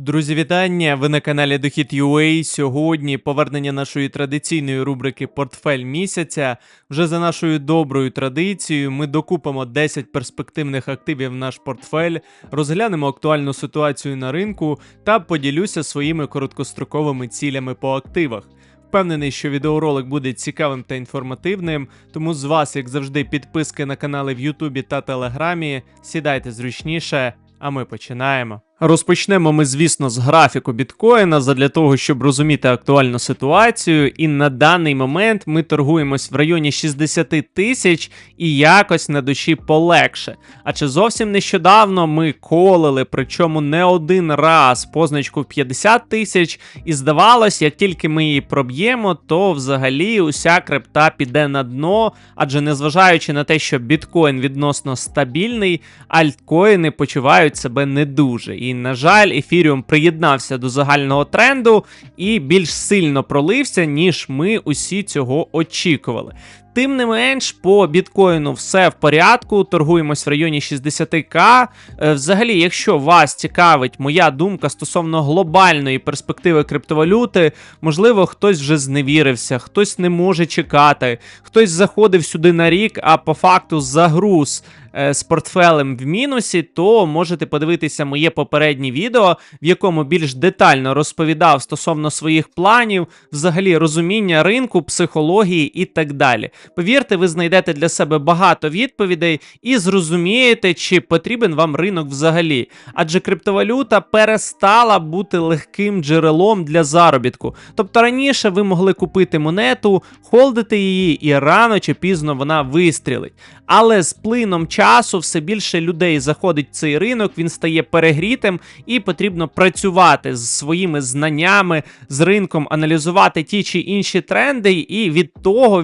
Друзі, вітання! Ви на каналі Дохід UA. Сьогодні повернення нашої традиційної рубрики Портфель місяця. Вже за нашою доброю традицією ми докупимо 10 перспективних активів в наш портфель, розглянемо актуальну ситуацію на ринку та поділюся своїми короткостроковими цілями по активах. Впевнений, що відеоролик буде цікавим та інформативним, тому з вас, як завжди, підписки на канали в Ютубі та Телеграмі. Сідайте зручніше, а ми починаємо. Розпочнемо ми, звісно, з графіку біткоїна задля того, щоб розуміти актуальну ситуацію. І на даний момент ми торгуємось в районі 60 тисяч і якось на душі полегше. Адже зовсім нещодавно ми колили, причому не один раз позначку в 50 тисяч, і здавалось, як тільки ми її проб'ємо, то взагалі уся крипта піде на дно. Адже незважаючи на те, що біткоін відносно стабільний, альткоїни почувають себе не дуже. І, на жаль, ефіріум приєднався до загального тренду і більш сильно пролився, ніж ми усі цього очікували. Тим не менш, по біткоїну все в порядку, торгуємось в районі 60к. Е, Взагалі, якщо вас цікавить моя думка стосовно глобальної перспективи криптовалюти, можливо, хтось вже зневірився, хтось не може чекати, хтось заходив сюди на рік, а по факту загруз е, з портфелем в мінусі, то можете подивитися моє попереднє відео, в якому більш детально розповідав стосовно своїх планів, взагалі розуміння ринку, психології і так далі. Повірте, ви знайдете для себе багато відповідей і зрозумієте, чи потрібен вам ринок взагалі. Адже криптовалюта перестала бути легким джерелом для заробітку. Тобто раніше ви могли купити монету, холдити її, і рано чи пізно вона вистрілить. Але з плином часу все більше людей заходить в цей ринок, він стає перегрітим, і потрібно працювати з своїми знаннями, з ринком, аналізувати ті чи інші тренди, і від того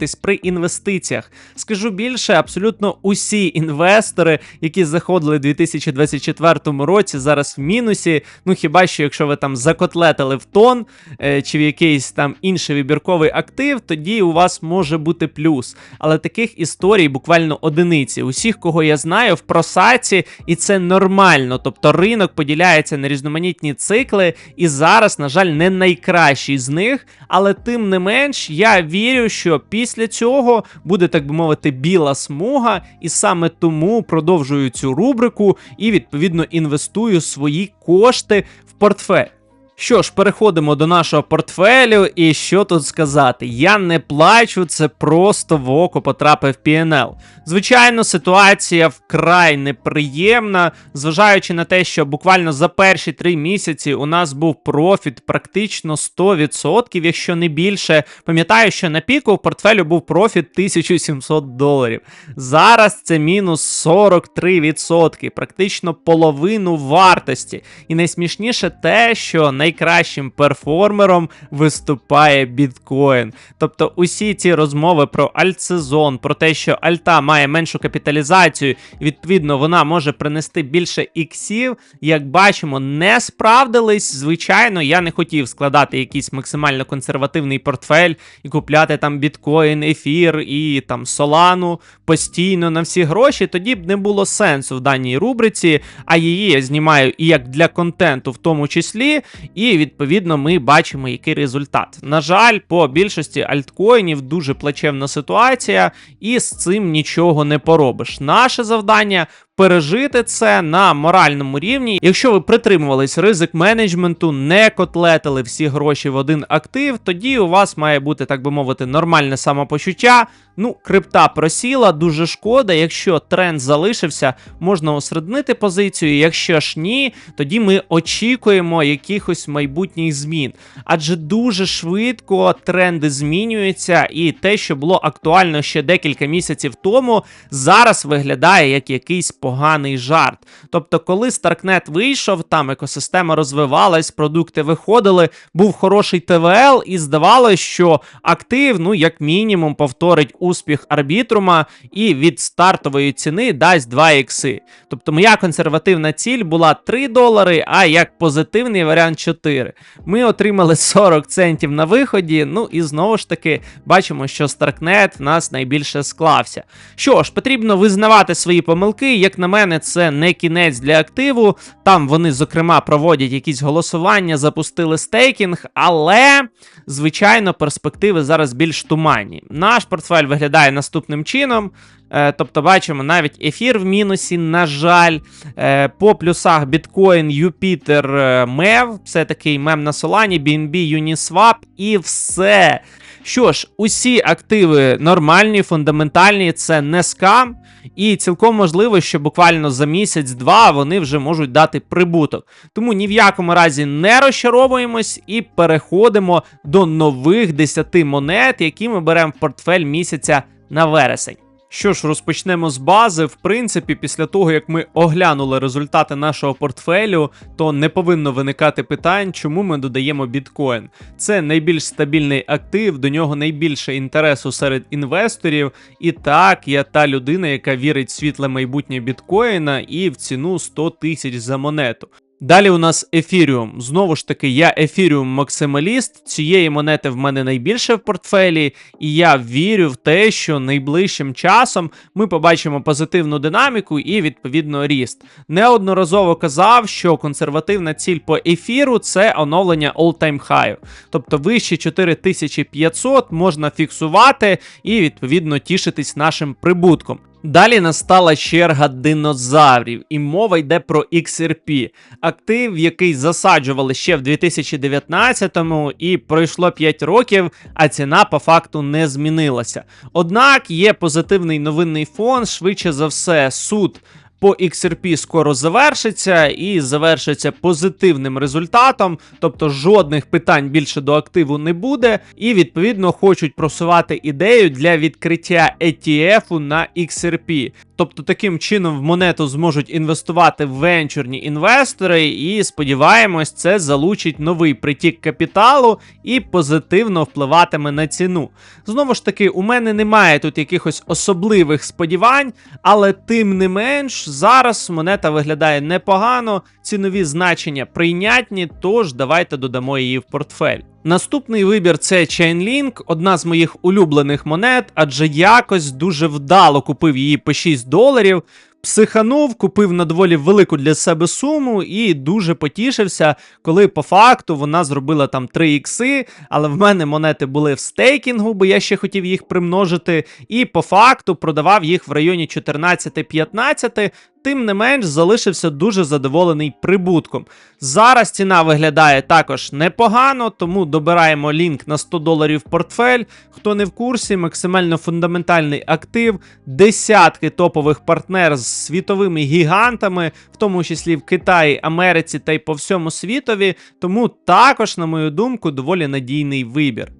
відштовхуватись при інвестиціях. Скажу більше, абсолютно усі інвестори, які заходили в 2024 році, зараз в мінусі. Ну хіба що якщо ви там закотлетили в тон е, чи в якийсь там інший вибірковий актив, тоді у вас може бути плюс. Але таких історій буквально одиниці. Усіх, кого я знаю, в просаці, і це нормально. Тобто ринок поділяється на різноманітні цикли, і зараз, на жаль, не найкращий з них. Але тим не менш, я вірю, що після цього буде, так би мовити, біла смуга, і саме тому продовжую цю рубрику і відповідно інвестую свої кошти в портфель. Що ж, переходимо до нашого портфелю, і що тут сказати? Я не плачу, це просто в око потрапив PNL. Звичайно, ситуація вкрай неприємна, зважаючи на те, що буквально за перші три місяці у нас був профіт практично 100%, якщо не більше. Пам'ятаю, що на піку в портфелю був профіт 1700 доларів. Зараз це мінус 43%, практично половину вартості. І найсмішніше те, що найкращим перформером виступає біткоін. Тобто усі ці розмови про альтсезон, про те, що альта має меншу капіталізацію, відповідно вона може принести більше іксів, як бачимо, не справдились. Звичайно, я не хотів складати якийсь максимально консервативний портфель і купляти там біткоін, ефір і там солану постійно на всі гроші. Тоді б не було сенсу в даній рубриці, а її я знімаю і як для контенту, в тому числі, і відповідно ми бачимо, який результат. На жаль, по більшості альткоїнів дуже плачевна ситуація, і з цим нічого не поробиш. Наше завдання. Пережити це на моральному рівні. Якщо ви притримувались ризик менеджменту, не котлетили всі гроші в один актив, тоді у вас має бути, так би мовити, нормальне самопочуття. Ну, крипта просіла, дуже шкода. Якщо тренд залишився, можна осереднити позицію. Якщо ж ні, тоді ми очікуємо якихось майбутніх змін. Адже дуже швидко тренди змінюються, і те, що було актуально ще декілька місяців тому, зараз виглядає як якийсь поганий жарт. Тобто, коли Starknet вийшов, там екосистема розвивалась, продукти виходили, був хороший ТВЛ, і здавалося, що актив, ну як мінімум, повторить успіх арбітрума і від стартової ціни дасть 2 ікси. Тобто, моя консервативна ціль була 3 долари, а як позитивний варіант 4. Ми отримали 40 центів на виході. Ну і знову ж таки бачимо, що Starknet в нас найбільше склався. Що ж, потрібно визнавати свої помилки, як на мене, це не кінець для активу. Там вони, зокрема, проводять якісь голосування, запустили стейкінг, але, звичайно, перспективи зараз більш туманні. Наш портфель виглядає наступним чином. Е, Тобто, бачимо навіть ефір в мінусі, на жаль. Е, По плюсах біткоін, Юпітер, е, Мев, це такий мем на Солані, BNB, Uniswap і все. Що ж, усі активи нормальні, фундаментальні, це не скам. І цілком можливо, що буквально за місяць-два вони вже можуть дати прибуток. Тому ні в якому разі не розчаровуємось і переходимо до нових 10 монет, які ми беремо в портфель місяця на вересень. Що ж, розпочнемо з бази. В принципі, після того, як ми оглянули результати нашого портфелю, то не повинно виникати питань, чому ми додаємо біткоін. Це найбільш стабільний актив, до нього найбільше інтересу серед інвесторів. І так, я та людина, яка вірить в світле майбутнє біткоїна і в ціну 100 тисяч за монету. Далі у нас ефіріум. Знову ж таки, я ефіріум максималіст. Цієї монети в мене найбільше в портфелі, і я вірю в те, що найближчим часом ми побачимо позитивну динаміку і відповідно ріст. Неодноразово казав, що консервативна ціль по ефіру це оновлення all-time high. Тобто вище 4500 можна фіксувати і відповідно тішитись нашим прибутком. Далі настала черга динозаврів, і мова йде про XRP, актив, який засаджували ще в 2019-му, і пройшло 5 років, а ціна по факту не змінилася. Однак є позитивний новинний фон, швидше за все, суд. По XRP скоро завершиться і завершиться позитивним результатом, тобто жодних питань більше до активу не буде, і відповідно хочуть просувати ідею для відкриття ETF на XRP. Тобто таким чином в монету зможуть інвестувати венчурні інвестори, і сподіваємось, це залучить новий притік капіталу і позитивно впливатиме на ціну. Знову ж таки, у мене немає тут якихось особливих сподівань, але тим не менш, зараз монета виглядає непогано, цінові значення прийнятні, тож давайте додамо її в портфель. Наступний вибір це Chainlink, одна з моїх улюблених монет, адже якось дуже вдало купив її по 6 доларів. Психанув, купив на доволі велику для себе суму і дуже потішився, коли по факту вона зробила там 3 ікси, але в мене монети були в стейкінгу, бо я ще хотів їх примножити, і по факту продавав їх в районі 14-15. Тим не менш, залишився дуже задоволений прибутком. Зараз ціна виглядає також непогано, тому добираємо лінк на 100 доларів портфель. Хто не в курсі, максимально фундаментальний актив, десятки топових партнер з світовими гігантами, в тому числі в Китаї, Америці та й по всьому світові. Тому також, на мою думку, доволі надійний вибір.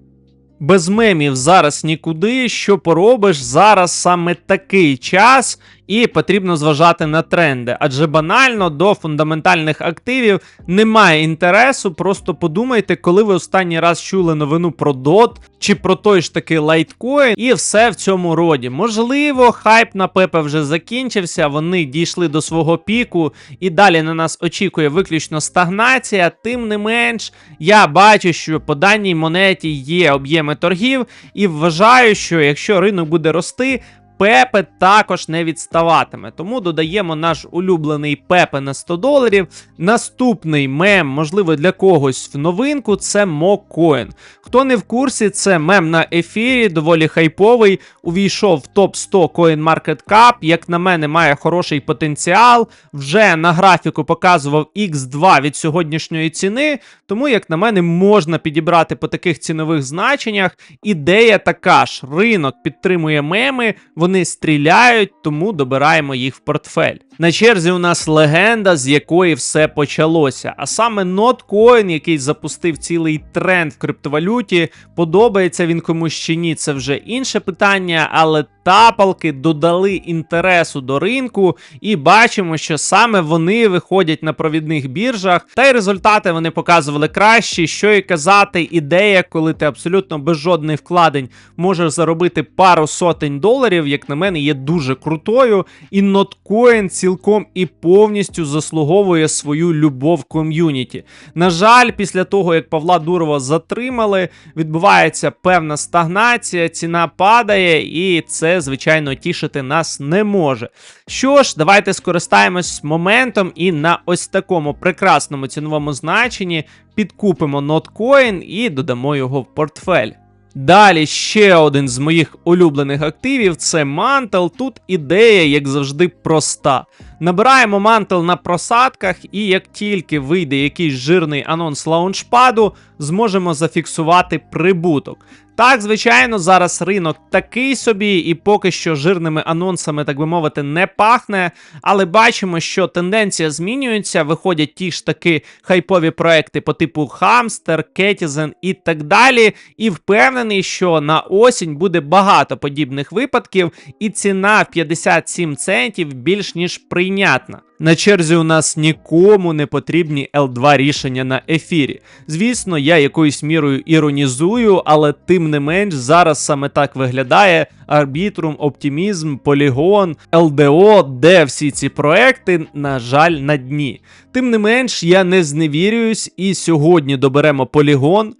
Без мемів зараз нікуди. Що поробиш? Зараз саме такий час, і потрібно зважати на тренди. Адже банально до фундаментальних активів немає інтересу. Просто подумайте, коли ви останній раз чули новину про DOT чи про той ж таки лайткоін, і все в цьому роді. Можливо, хайп на Пепе вже закінчився. Вони дійшли до свого піку, і далі на нас очікує виключно стагнація. Тим не менш, я бачу, що по даній монеті є об'єми торгів, і вважаю, що якщо ринок буде рости. Пепе також не відставатиме. Тому додаємо наш улюблений Пепе на 100 доларів. Наступний мем, можливо, для когось в новинку, це Мокоін. Хто не в курсі, це мем на ефірі, доволі хайповий. Увійшов в топ 100 CoinMarketCap. Як на мене, має хороший потенціал. Вже на графіку показував X2 від сьогоднішньої ціни. Тому, як на мене, можна підібрати по таких цінових значеннях. Ідея така ж: ринок підтримує меми. Вони стріляють, тому добираємо їх в портфель. На черзі у нас легенда, з якої все почалося. А саме Notcoin, який запустив цілий тренд в криптовалюті. Подобається він комусь чи ні, це вже інше питання, але тапалки додали інтересу до ринку, і бачимо, що саме вони виходять на провідних біржах, та й результати вони показували кращі. Що і казати, ідея, коли ти абсолютно без жодних вкладень можеш заробити пару сотень доларів, як на мене, є дуже крутою. І Notcoin цілком і повністю заслуговує свою любов ком'юніті. На жаль, після того як Павла Дурова затримали, відбувається певна стагнація, ціна падає, і це, звичайно, тішити нас не може. Що ж, давайте скористаємось моментом і на ось такому прекрасному ціновому значенні підкупимо ноткоін і додамо його в портфель. Далі ще один з моїх улюблених активів це мантел. Тут ідея, як завжди, проста. Набираємо мантел на просадках, і як тільки вийде якийсь жирний анонс лаунчпаду, зможемо зафіксувати прибуток. Так, звичайно, зараз ринок такий собі, і поки що жирними анонсами, так би мовити, не пахне. Але бачимо, що тенденція змінюється. Виходять ті ж таки хайпові проекти по типу Hamster, Ketizen і так далі. І впевнений, що на осінь буде багато подібних випадків, і ціна в 57 центів більш ніж прийнятна. На черзі у нас нікому не потрібні L2 рішення на ефірі. Звісно, я якоюсь мірою іронізую, але тим не менш зараз саме так виглядає Arbitrum, Optimism, Polygon, LDO, де всі ці проекти, на жаль, на дні. Тим не менш, я не зневірююсь, і сьогодні доберемо Polygon.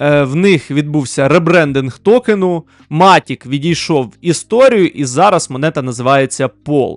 Е, В них відбувся ребрендинг токену. Matic відійшов в історію, і зараз монета називається POL.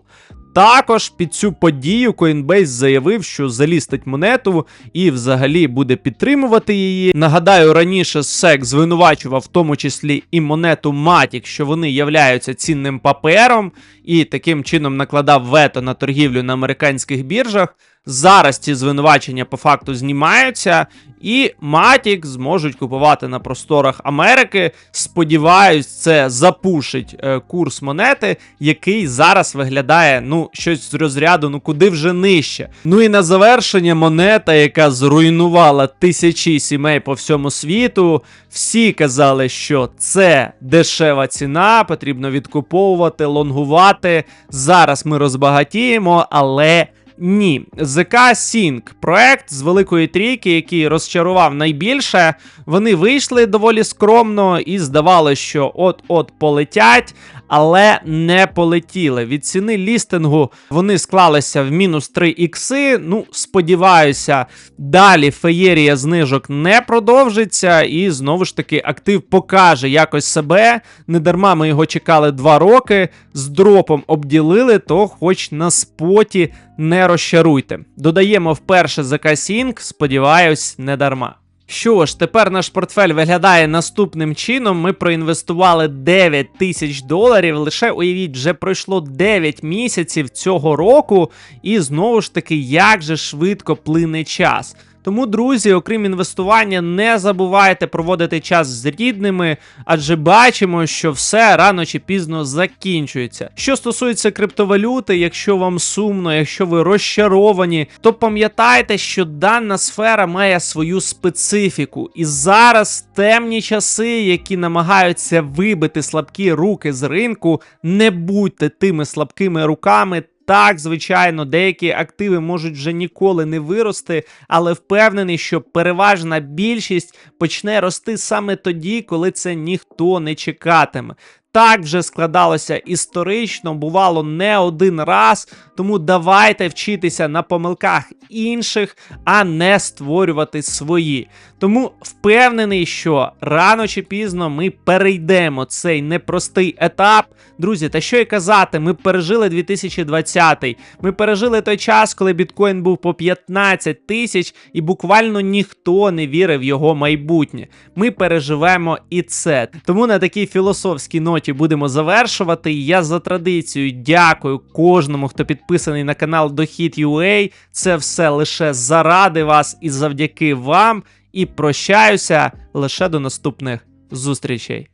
Також під цю подію Coinbase заявив, що залістить монету і взагалі буде підтримувати її. Нагадаю, раніше SEC звинувачував в тому числі і монету Matic, що вони являються цінним папером, і таким чином накладав вето на торгівлю на американських біржах. Зараз ці звинувачення по факту знімаються, і Matic зможуть купувати на просторах Америки. Сподіваюсь, це запушить е, курс монети, який зараз виглядає ну щось з розряду, ну куди вже нижче. Ну і на завершення монета, яка зруйнувала тисячі сімей по всьому світу. Всі казали, що це дешева ціна, потрібно відкуповувати, лонгувати. Зараз ми розбагатіємо, але. Ні, ЗК Сінк проект з великої трійки, який розчарував найбільше. Вони вийшли доволі скромно і здавалося, що от-от полетять, але не полетіли. Від ціни лістингу вони склалися в мінус 3 ікси. Ну, сподіваюся, далі феєрія знижок не продовжиться, і знову ж таки актив покаже якось себе. Недарма ми його чекали 2 роки. З дропом обділили, то хоч на споті не розчаруйте. Додаємо вперше ZK Sync, сподіваюсь, не дарма. Що ж, тепер наш портфель виглядає наступним чином. Ми проінвестували 9 тисяч доларів. Лише уявіть, вже пройшло 9 місяців цього року, і знову ж таки, як же швидко плине час. Тому, друзі, окрім інвестування, не забувайте проводити час з рідними, адже бачимо, що все рано чи пізно закінчується. Що стосується криптовалюти, якщо вам сумно, якщо ви розчаровані, то пам'ятайте, що дана сфера має свою специфіку. І зараз темні часи, які намагаються вибити слабкі руки з ринку, не будьте тими слабкими руками. Так, звичайно, деякі активи можуть вже ніколи не вирости, але впевнений, що переважна більшість почне рости саме тоді, коли це ніхто не чекатиме. Так вже складалося історично, бувало не один раз. Тому давайте вчитися на помилках інших, а не створювати свої. Тому впевнений, що рано чи пізно ми перейдемо цей непростий етап. Друзі, та що й казати, ми пережили 2020, ми пережили той час, коли біткоін був по 15 тисяч, і буквально ніхто не вірив в його майбутнє. Ми переживемо і це. Тому на такій філософській ноті будемо завершувати. Я за традицією дякую кожному, хто підписаний на канал Дохід.ua. Це все лише заради вас і завдяки вам. І прощаюся лише до наступних зустрічей.